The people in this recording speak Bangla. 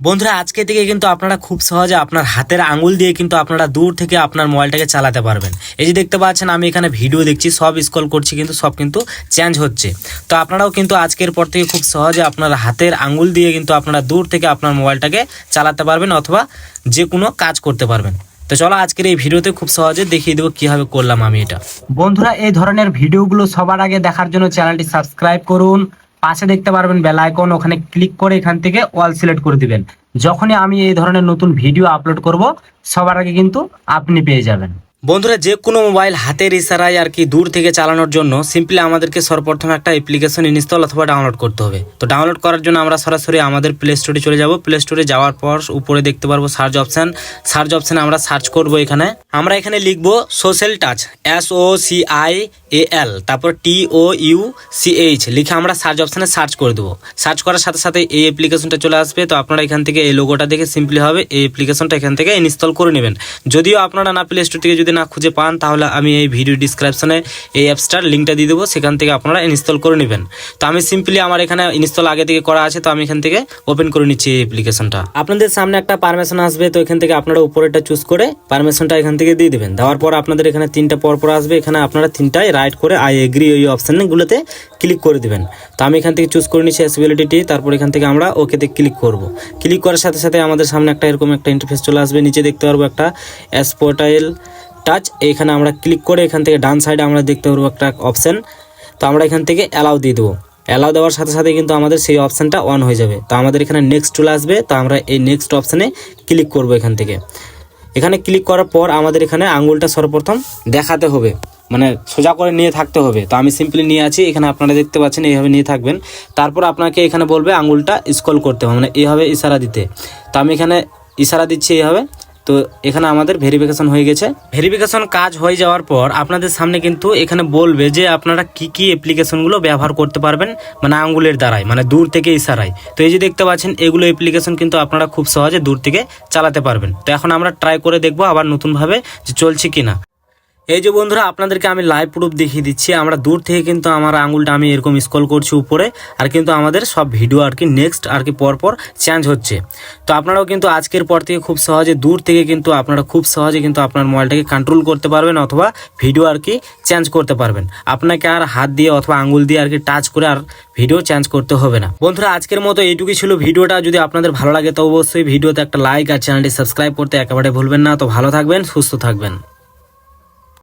বন্ধুরা আজকে থেকে কিন্তু আপনারা খুব সহজে আপনার হাতের আঙুল দিয়ে কিন্তু আপনারা দূর থেকে আপনার মোবাইলটাকে চালাতে পারবেন। এই যে দেখতে পাচ্ছেন, আমি এখানে ভিডিও দেখছি, সব স্কল করছি কিন্তু সব কিন্তু চেঞ্জ হচ্ছে। তো আপনারাও কিন্তু আজকের পর থেকে খুব সহজে আপনার হাতের আঙুল দিয়ে কিন্তু আপনারা দূর থেকে আপনার মোবাইলটাকে চালাতে পারবেন অথবা যে কোনো কাজ করতে পারবেন। তো চলো আজকের এই ভিডিওতে খুব সহজে দেখিয়ে দেবো কীভাবে করলাম আমি এটা। বন্ধুরা, এই ধরনের ভিডিওগুলো সবার আগে দেখার জন্য চ্যানেলটি সাবস্ক্রাইব করুন। পাশে দেখতে পারবেন বেল আইকন ওখানে ক্লিক করে এখান থেকে অল সিলেক্ট করে দিবেন। যখনই আমি এই ধরনের নতুন ভিডিও আপলোড করব, সবার আগে কিন্তু আপনি পেয়ে যাবেন। বন্ধুরা, যে কোনো মোবাইল হাতের ইশারায় আর কি দূর থেকে চালানোর জন্য সিম্পলি আমাদেরকে সর্বপ্রথম একটা অ্যাপ্লিকেশন ইনস্টল অথবা ডাউনলোড করতে হবে। তো ডাউনলোড করার জন্য আমরা সরাসরি আমাদের প্লে স্টোরে চলে যাব। প্লে স্টোরে যাওয়ার পর উপরে দেখতে পারব সার্চ অপশন সার্চ অপশানে আমরা সার্চ করব এখানে। আমরা এখানে লিখব social touch S O C I A L তারপর T O U C H লিখে আমরা সার্চ অপশানে সার্চ করে দেবো। সার্চ করার সাথে সাথে এই অ্যাপ্লিকেশনটা চলে আসবে। তো আপনারা এখান থেকে এই লোগোটা দেখে সিম্পলি হবে, এই অ্যাপ্লিকেশনটা এখান থেকে ইনস্টল করে নেবেন। যদিও আপনারা না প্লে স্টোর থেকে যদি না খুঁজে পান, তাহলে আমি এই ভিডিও ডিসক্রিপশনে এই অ্যাপসটার লিঙ্কটা দিয়ে দেবো, সেখান থেকে আপনারা ইনস্টল করে নেবেন। তো আমি সিম্পলি আমার এখানে ইনস্টল আগে থেকে করা আছে, তো আমি এখান থেকে ওপেন করে নিচ্ছি এই অ্যাপ্লিকেশনটা আপনাদের সামনে একটা পারমিশন আসবে, তো এখান থেকে আপনারা উপরেটা চুজ করে পারমিশনটা এখান থেকে দিয়ে দেবেন। দেওয়ার পর আপনাদের এখানে তিনটা পর পর আসবে, এখানে আপনারা তিনটায় রাইট করে আই এগ্রি ওই অপশানগুলোতে ক্লিক করে দিবেন। তো আমি এখান থেকে চুজ করে নিচ্ছি অ্যাসিবিলিটি তারপর এখান থেকে আমরা ওকেতে ক্লিক করব। ক্লিক করার সাথে সাথে আমাদের সামনে একটা এরকম একটা ইন্টারফেস চলে আসবে, নিচে দেখতে পারব একটা অ্যাসপোর্টাইল টাচ এইখানে আমরা ক্লিক করে এখান থেকে ডান সাইডে আমরা দেখতে পারব একটা অপশান তো আমরা এখান থেকে অ্যালাউ দিয়ে দেবো। অ্যালাউ দেওয়ার সাথে সাথে কিন্তু আমাদের সেই অপশানটা অন হয়ে যাবে। তো আমাদের এখানে নেক্সট চলে আসবে। তো আমরা এই নেক্সট অপশানে ক্লিক করব এখান থেকে। এখানে ক্লিক করার পর আমাদের এখানে আঙুলটা সর্বপ্রথম দেখাতে হবে। মানে সোজা করে নিয়ে থাকতে হবে। তো আমি সিম্পলি নিয়ে আছি। এখানে আপনারা দেখতে পাচ্ছেন, এইভাবে নিয়ে থাকবেন। তারপর আপনাকে এখানে বলবে আঙুলটা স্কল করতে হবে। মানে এইভাবে ইশারা দিতে। তো আমি এখানে ইশারা দিচ্ছি এইভাবে। তো এখানে আমাদের ভেরিফিকেশন হয়ে গেছে। ভেরিফিকেশন কাজ হয়ে যাওয়ার পর আপনাদের সামনে কিন্তু এখানে বলবে যে আপনারা কি কি অ্যাপ্লিকেশনগুলো ব্যবহার করতে পারবেন মানে আঙ্গুলের দ্বারাই মানে দূর থেকে ইশারায়। তো এই যে দেখতে পাচ্ছেন, এগুলো অ্যাপ্লিকেশন কিন্তু আপনারা খুব সহজে দূর থেকে চালাতে পারবেন। তো এখন আমরা ট্রাই করে দেখব আবার নতুনভাবে যে চলছে কিনা। এই যে বন্ধুরা, আপনাদেরকে আমি লাইভ প্রুফ দেখিয়ে দিচ্ছি। আমরা দূর থেকে কিন্তু আমার আঙুলটা আমি এরকম স্কল করছি উপরে, আর কিন্তু আমাদের সব ভিডিও আর কি নেক্সট আর কি পরপর চেঞ্জ হচ্ছে। তো আপনারাও কিন্তু আজকের পর থেকে খুব সহজে দূর থেকে কিন্তু আপনারা খুব সহজে কিন্তু আপনার মোবাইলটাকে কন্ট্রোল করতে পারবেন অথবা ভিডিও আর কি চেঞ্জ করতে পারবেন। আপনাকে আর হাত দিয়ে অথবা আঙুল দিয়ে আর কি টাচ করে আর ভিডিও চেঞ্জ করতে হবে না। বন্ধুরা, আজকের মতো এইটুকুই ছিল ভিডিওটা। যদি আপনাদের ভালো লাগে, তো অবশ্যই ভিডিওতে একটা লাইক আর চ্যানেলটি সাবস্ক্রাইব করতে একেবারে ভুলবেন না। তো ভালো থাকবেন, সুস্থ থাকবেন।